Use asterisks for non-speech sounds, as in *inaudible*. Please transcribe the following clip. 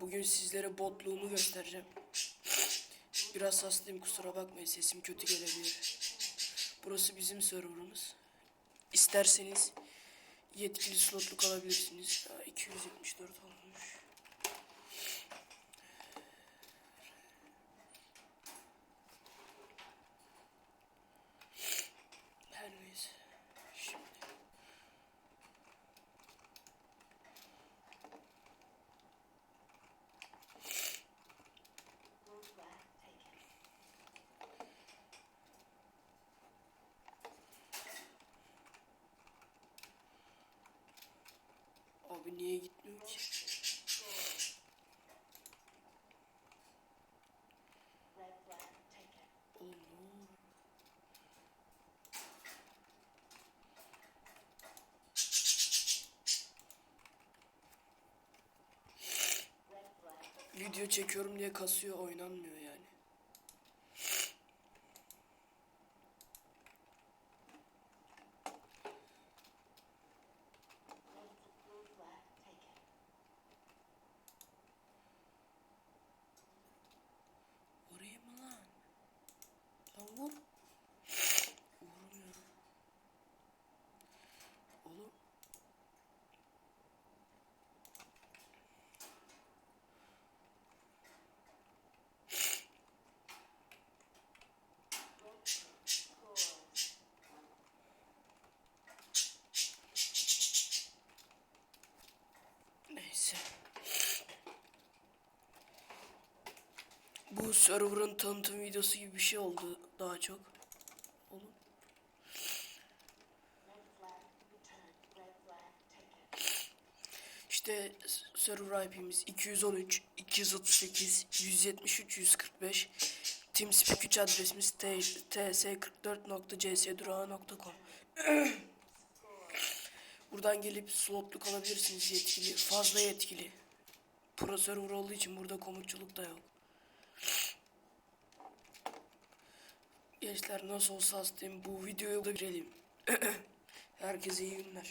bugün sizlere botluğumu göstereceğim. Biraz hastayım kusura bakmayın sesim kötü gelebilir. Burası bizim serverımız. İsterseniz yetkili slotluk alabilirsiniz. Aa, 274 olmuş. Abi niye gitmiyor ki? Video çekiyorum diye kasıyor oynanmıyor yani. Bu server'ın tanıtım videosu gibi bir şey oldu daha çok. Oğlum. İşte server IP'miz 213 238 173 145 TeamSpeak 3 adresimiz ts44.csdurağı.com *clears throat* Buradan gelip slotluk alabilirsiniz yetkili, fazla yetkili. Pro server olduğu için burada komutçuluk da yok. Gençler nasıl olsa bu videoyu da girelim. *clears throat* Herkese iyi günler.